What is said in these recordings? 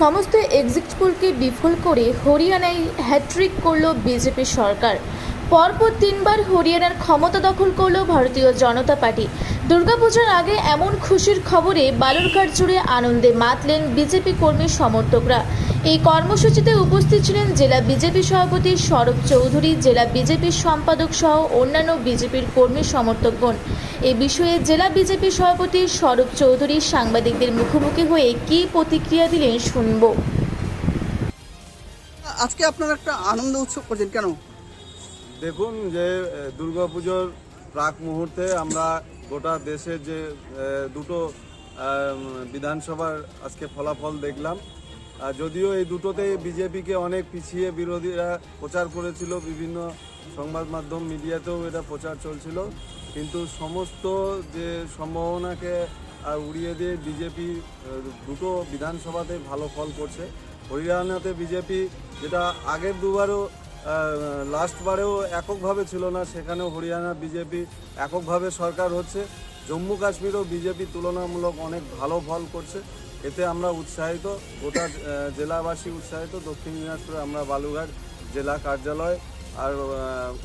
সমস্ত এক্সিট পোলকে বিফল করে হরিয়ানায় হ্যাট্রিক করল বিজেপি সরকার। পরপর তিনবার হরিয়ানার ক্ষমতা দখল করল ভারতীয় জনতা পার্টি। দুর্গাপূজার আগে এমন খুশির খবরে বালুরঘাট জুড়ে আনন্দে মাতলেন বিজেপি কর্মী সমর্থকরা। এই কর্মসূচিতে উপস্থিত ছিলেন জেলা বিজেপি সভাপতি সৌরভ চৌধুরী, জেলা বিজেপির সম্পাদক সহ অন্যান্য বিজেপির কর্মী সমর্থকগণ। এ বিষয়ে জেলা বিজেপি সভাপতি সৌরভ চৌধুরী সাংবাদিকদের মুখোমুখি হয়ে কী প্রতিক্রিয়া দিলেন শুনব। আজকে আপনারা একটা আনন্দ উৎসব করছেন কেন? দেখুন যে দুর্গাপুজোর প্রাক মুহূর্তে আমরা গোটা দেশে যে দুটো বিধানসভার আজকে ফলাফল দেখলাম। আর যদিও এই দুটোতেই বিজেপিকে অনেক পিছিয়ে বিরোধীরা প্রচার করেছিল বিভিন্ন সংবাদ মাধ্যম মিডিয়াতেও এটা প্রচার চলছিল। কিন্তু সমস্ত যে সম্ভাবনাকে উড়িয়ে দিয়ে বিজেপি দুটো বিধানসভাতে ভালো ফল করছে। হরিয়ানাতে বিজেপি যেটা আগের দুবারও লাস্টবারেও এককভাবে ছিল না, সেখানেও হরিয়ানা বিজেপি এককভাবে সরকার হচ্ছে। জম্মু কাশ্মীরও বিজেপি তুলনামূলক অনেক ভালো ফল করছে। এতে আমরা উৎসাহিত, গোটা জেলাবাসী উৎসাহিত। দক্ষিণ দিনাজপুরে আমরা বালুঘাট জেলা কার্যালয় আর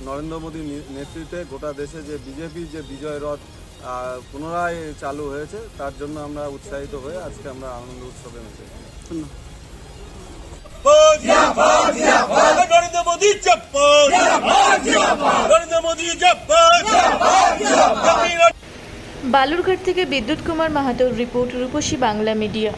নরেন্দ্র মোদীর নেতৃত্বে গোটা দেশে যে বিজেপি যে বিজয় রথ পুনরায় চালু হয়েছে তার জন্য আমরা উৎসাহিত হয়ে আজকে আমরা আনন্দ উৎসবে মেতেছি ধন্যবাদ। নরেন্দ্র মোদী চপ্পল নরেন্দ্র মোদী চপ্পল বালুরঘাট থেকে বিদ্যুৎ কুমার মাহাতোর রিপোর্ট রূপসী বাংলা মিডিয়া।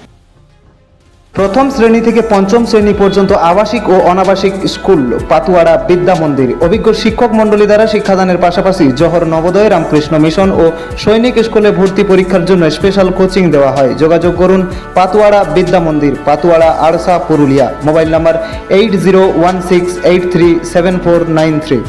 প্রথম শ্রেণি থেকে পঞ্চম শ্রেণি পর্যন্ত আবাসিক ও অনাবাসিক স্কুল, পাতুয়াড়া বিদ্যা মন্দির। অভিজ্ঞ শিক্ষক মণ্ডলী দ্বারা শিক্ষাদানের পাশাপাশি জহর নবোদয়, রামকৃষ্ণ মিশন ও সৈনিক স্কুলে ভর্তি পরীক্ষার জন্য স্পেশাল কোচিং দেওয়া হয়। যোগাযোগ করুন Patuara Vidya Mandir, Patuara Arsha Purulia. Mobile number eight zero one six eight three seven four nine three